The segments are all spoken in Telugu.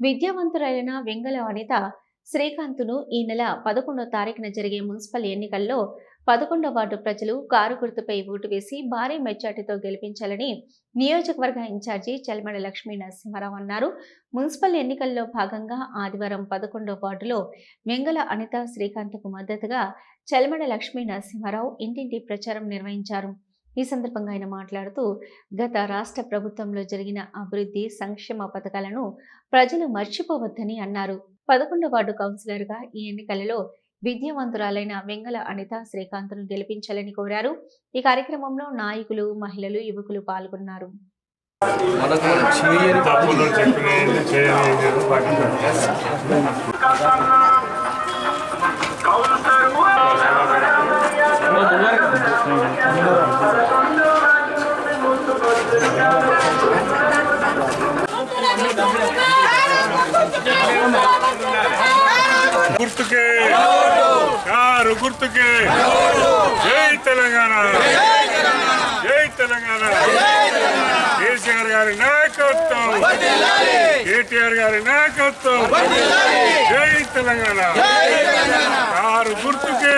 విద్యావంతురైన వెంగళ అనిత శ్రీకాంత్ను ఈ నెల పదకొండో తారీఖున జరిగే మున్సిపల్ ఎన్నికల్లో పదకొండో వార్డు ప్రజలు కారు గుర్తుపై ఓటు వేసి భారీ మెజార్టీతో గెలిపించాలని నియోజకవర్గ ఇన్ఛార్జి చల్మడ లక్ష్మీ నరసింహారావు అన్నారు. మున్సిపల్ ఎన్నికల్లో భాగంగా ఆదివారం పదకొండో వార్డులో వెంగళ అనిత శ్రీకాంత్కు మద్దతుగా చల్మడ లక్ష్మీ నరసింహారావు ఇంటింటి ప్రచారం నిర్వహించారు. ఈ సందర్భంగా ఆయన మాట్లాడుతూ గత రాష్ట్ర ప్రభుత్వంలో జరిగిన అభివృద్ధి సంక్షేమ పథకాలను ప్రజలు మర్చిపోవద్దని అన్నారు. పదకొండో వార్డు కౌన్సిలర్గా ఈ ఎన్నికలలో విద్యావంతురాలైన వెంగళ అనిత శ్రీకాంత్ను గెలిపించాలని కోరారు. ఈ కార్యక్రమంలో నాయకులు మహిళలు యువకులు పాల్గొన్నారు. మనకు గుర్తుకే. కారు గుర్తుకే. జై తెలంగాణ. జై తెలంగాణ. కేసీఆర్ గారి నాయకత్వం. కేటీఆర్ గారి నాయకత్వం. జై తెలంగాణ. కారు గుర్తుకే.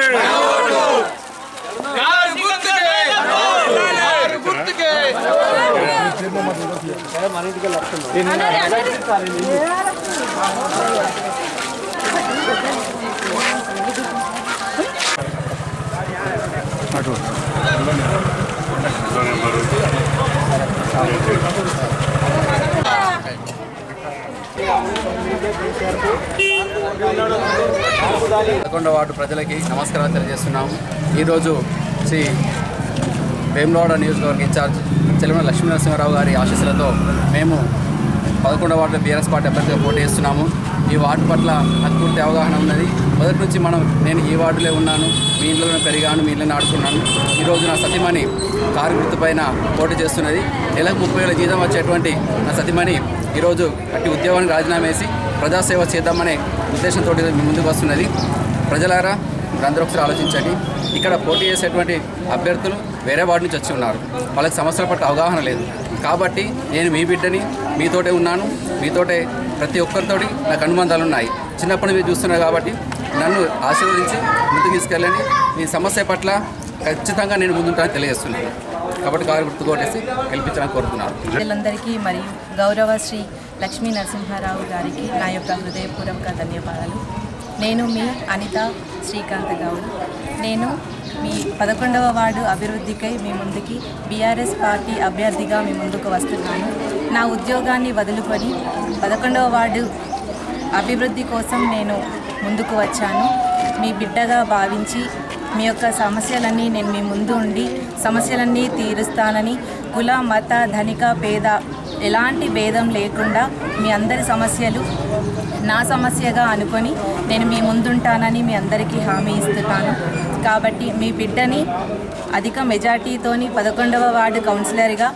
పదకొండవ వార్డు ప్రజలకి నమస్కారాలు తెలియజేస్తున్నాము. ఈరోజు శ్రీ వేములవాడ నియోజకవర్గ ఇన్ఛార్జ్ చెలమల లక్ష్మీ నరసింహారావు గారి ఆశీస్సులతో మేము పదకొండవ వార్డులో బీఆర్ఎస్ పార్టీ అభ్యర్థిగా పోటీ చేస్తున్నాము. ఈ వార్డు పట్ల నాకు పూర్తి అవగాహన ఉన్నది. మొదటి నుంచి మనం నేను ఈ వార్డులో ఉన్నాను మీ ఇంట్లోనే పెరిగాను మీ ఇంట్లోనే ఆడుకున్నాను. ఈరోజు నా సతీమణి కారు గుర్తుపైన పోటీ చేస్తున్నది. నెలకు ముప్పై వేల జీతం వచ్చేటువంటి నా సతీమణి ఈరోజు అట్టి ఉద్యోగానికి రాజీనామా వేసి ప్రజాసేవ చేద్దామనే ఉద్దేశంతో ముందుకు వస్తున్నది. ప్రజలారా మీరందరూ ఒకసారి ఆలోచించండి. ఇక్కడ పోటీ చేసేటువంటి అభ్యర్థులు వేరే వార్డు నుంచి వచ్చి ఉన్నారు. వాళ్ళకి సమస్యల పట్ల అవగాహన లేదు. కాబట్టి నేను మీ బిడ్డని మీతోటే ఉన్నాను. మీతోటే ప్రతి ఒక్కరితోటి నాకు అనుబంధాలు ఉన్నాయి. చిన్నప్పటి నుంచి చూస్తున్నారు కాబట్టి నన్ను ఆశీర్వదించి ముందుకు తీసుకెళ్ళండి. మీ సమస్య పట్ల ఖచ్చితంగా నేను ముందుంటానని తెలియజేస్తున్నాను. కాబట్టి కారు గుర్తు కొట్టేసి గెలిపించాలని కోరుతున్నాను. ప్రజలందరికీ మరియు గౌరవ శ్రీ లక్ష్మీ నరసింహారావు గారికి నా యొక్క హృదయపూర్వక ధన్యవాదాలు. నేను మీ అనిత శ్రీకాంత్ గౌడ్. నేను మీ పదకొండవ వార్డు అభివృద్ధికై మీ ముందుకి బీఆర్ఎస్ పార్టీ అభ్యర్థిగా మీ ముందుకు వస్తున్నాను. నా ఉద్యోగాన్ని వదులుకొని పదకొండవ వార్డు అభివృద్ధి కోసం నేను ముందుకు వచ్చాను. మీ బిడ్డగా భావించి మీ యొక్క సమస్యలన్నీ నేను మీ ముందు ఉండి సమస్యలన్నీ తీరుస్తానని కుల మత ధనిక పేద ఎలాంటి భేదం లేకుండా మీ అందరి సమస్యలు నా సమస్యగా అనుకొని నేను మీ ముందుంటానని మీ అందరికీ హామీ ఇస్తున్నాను. కాబట్టి మీ బిడ్డని అధిక మెజార్టీతోని పదకొండవ వార్డు కౌన్సిలర్గా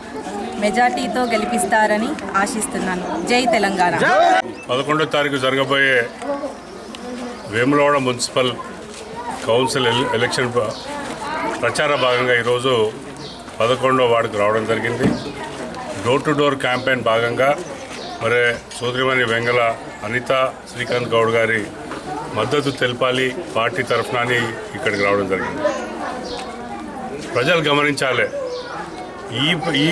మెజార్టీతో గెలిపిస్తారని ఆశిస్తున్నాను. జై తెలంగాణ. పదకొండో తారీఖు జరగబోయే వేములవాడ మున్సిపల్ కౌన్సిల్ ఎల్- ఎలక్షన్ ప్రచార భాగంగా ఈరోజు పదకొండో వార్డుకు రావడం జరిగింది. డోర్ టు డోర్ క్యాంపెయిన్ భాగంగా మరి సోదరిమణి వెంగళ అనిత శ్రీకాంత్ గౌడ్ గారి మద్దతు తెలపాలి. పార్టీ తరఫున అని ఇక్కడికి రావడం జరిగింది. ప్రజలు గమనించాలి. ఈ ఈ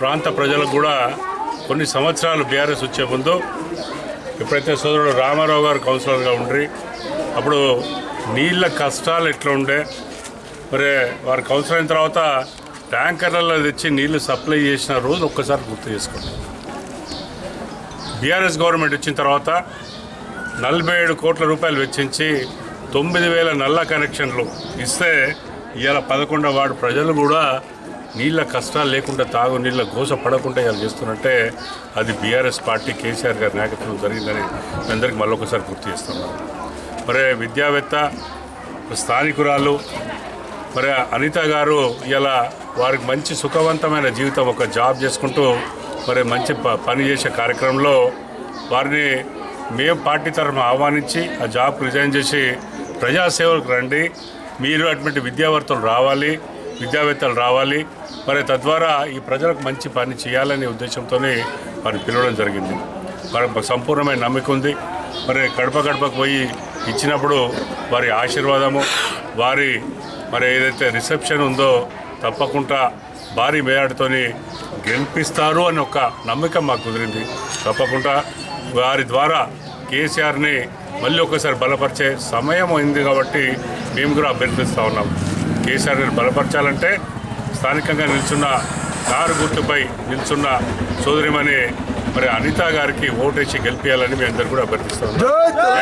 ప్రాంత ప్రజలకు కూడా కొన్ని సంవత్సరాలు బీఆర్ఎస్ వచ్చే ముందు ఎప్పుడైతే సోదరుడు రామారావు గారు కౌన్సిలర్గా ఉండ్రి అప్పుడు నీళ్ళ కష్టాలు ఎట్లా ఉండే మరి వారు కౌన్సిలర్ అయిన తర్వాత ట్యాంకర్లలో తెచ్చి నీళ్ళు సప్లై చేసిన రోజు ఒక్కసారి గుర్తు చేసుకోండి. బీఆర్ఎస్ గవర్నమెంట్ వచ్చిన తర్వాత నలభై ఏడు కోట్ల రూపాయలు వెచ్చించి తొమ్మిది వేల నల్ల కనెక్షన్లు ఇస్తే ఇవాళ పదకొండవ వాడు ప్రజలు కూడా నీళ్ళ కష్టాలు లేకుండా తాగు నీళ్ళ గోస పడకుండా ఇలా చేస్తున్నట్టే అది బీఆర్ఎస్ పార్టీ కేసీఆర్ గారి నాయకత్వం జరిగిందని అందరికీ మళ్ళొకసారి గుర్తు చేస్తున్నాను. మరి విద్యావేత్త స్థానికురాలు మరి అనిత గారు ఇలా వారికి మంచి సుఖవంతమైన జీవితం ఒక జాబ్ చేసుకుంటూ మరి మంచి ప పని చేసే కార్యక్రమంలో వారిని మేము పార్టీ తరఫున ఆహ్వానించి ఆ జాబ్ రిజైన్ చేసి ప్రజాసేవలకు రండి. మీరు అటువంటి విద్యావర్తలు రావాలి విద్యావేత్తలు రావాలి. మరి తద్వారా ఈ ప్రజలకు మంచి పని చేయాలనే ఉద్దేశంతోనే వారిని పిలవడం జరిగింది. వారికి సంపూర్ణమైన నమ్మిక ఉంది. మరి గడప గడపకు పోయి ఇచ్చినప్పుడు వారి ఆశీర్వాదము వారి మరి ఏదైతే రిసెప్షన్ ఉందో తప్పకుండా భారీ మేయాడుతోని గెలిపిస్తారు అని ఒక నమ్మకం మాకు కుదిరింది. తప్పకుండా వారి ద్వారా కేసీఆర్ని మళ్ళీ ఒకసారి బలపరిచే సమయం అయింది కాబట్టి మేము కూడా అభ్యర్థిస్తూ ఉన్నాం. కేసీఆర్ని బలపరచాలంటే స్థానికంగా నిల్చున్న కారు గుర్తుపై నిల్చున్న సోదరిమణి మరి అనిత గారికి ఓటేసి గెలిపించాలని మేము అందరు కూడా అభ్యర్థిస్తాం